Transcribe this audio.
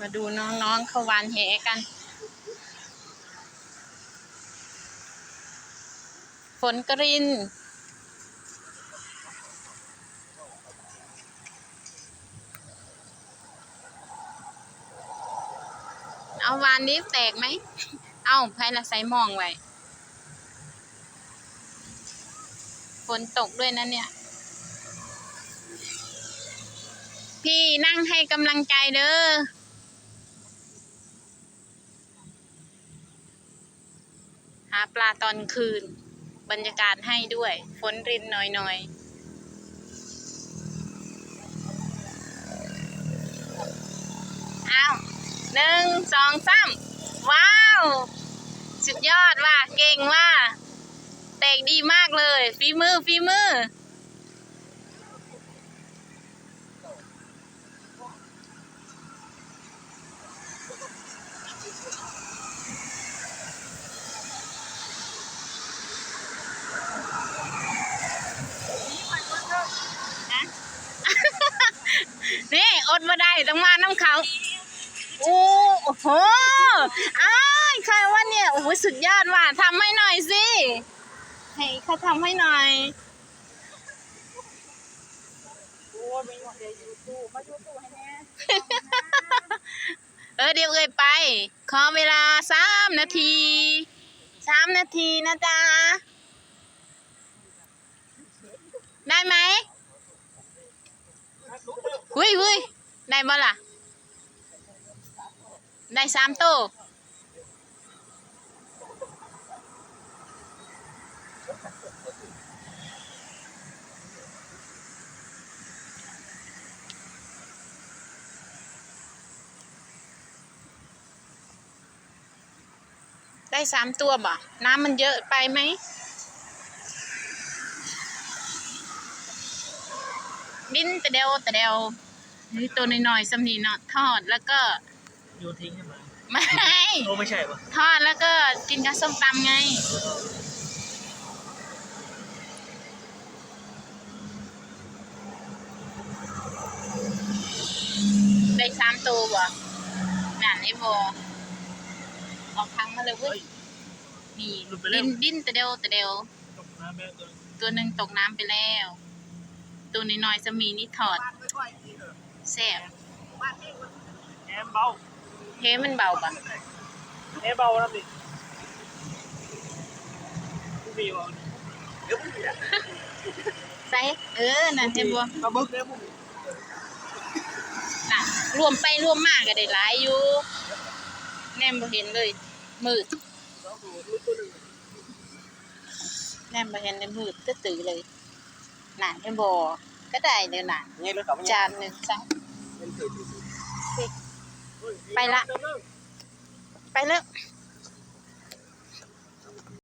มาดูน้องๆเขาวานแหกัน ฝนกริน เอาวานนี้แตกไหม เอาไพ่ละใส่หมองไว้ ฝนตกด้วยนะเนี่ยพี่นั่งให้กำลังใจเด้อาปลาตอนคืน บรรยากาศให้ด้วย ฝนรินหน่อยๆอ้าวหนึ่งสองสามว้าว สุดยอดว่ะ เก่งว่ะ เตกดีมากเลย ฝีมือ ฝีมือ นะนี่อดมาได้ ต้งโอ้โหอ้ายใครว่าเนี่ย โอ้โหสุดยอดว่ะทำให้หน่อยสิ ให้เขาทำให้หน่อยเออเดี๋ยวเอ่ยไป ขอเวลาสามนาทีสามนาทีนะจ๊ะ ได้ไหม หุยหุยได้บ่ล่ะ ได้สามตัวได้สามตัวบ่ น้ำมันเยอะไปไหมดิ้นแต่เดียวแต่เดียวนี่ตัวน้อยๆสำนีเนาะทอดแล้วก็ โยนทิ้งใช่ไหมไม่โอ้ไม่ใช่ปะทอดแล้วก็กินกับส้มตำไง ได้สามตัวบ่นั่นไอ้บอออกทางมาเลยเว้ยนี่ดิ้นดิ้นแต่เดียวแต่เดียวตกน้ำแม่ตัว ตัวหนึ่งตกน้ำไปแล้ว ตัวน้อยๆจะมีนี่ถอดแซ่บแอม เบาเฮ้มันเบาปะแอมเบาครับดิผู้มีวะเดี๋ยวผู้มีอะใส่เออนั่นเห็นบ่กระบึกเนี่ยผู้มีน่ะรวมไปรวมมาก็ได้หลายอยู่ แนมบ่เห็นเลย มืดแล้วดูรุ่นตัวหนึ่งแนมบ่เห็นเลยมืดตื้อๆเลยน่ะเห็นบ่ก็ได้เด้อน่ะไงรถเขาจานหนึงซะเป็นเศษ ไปละ ไปแล้ว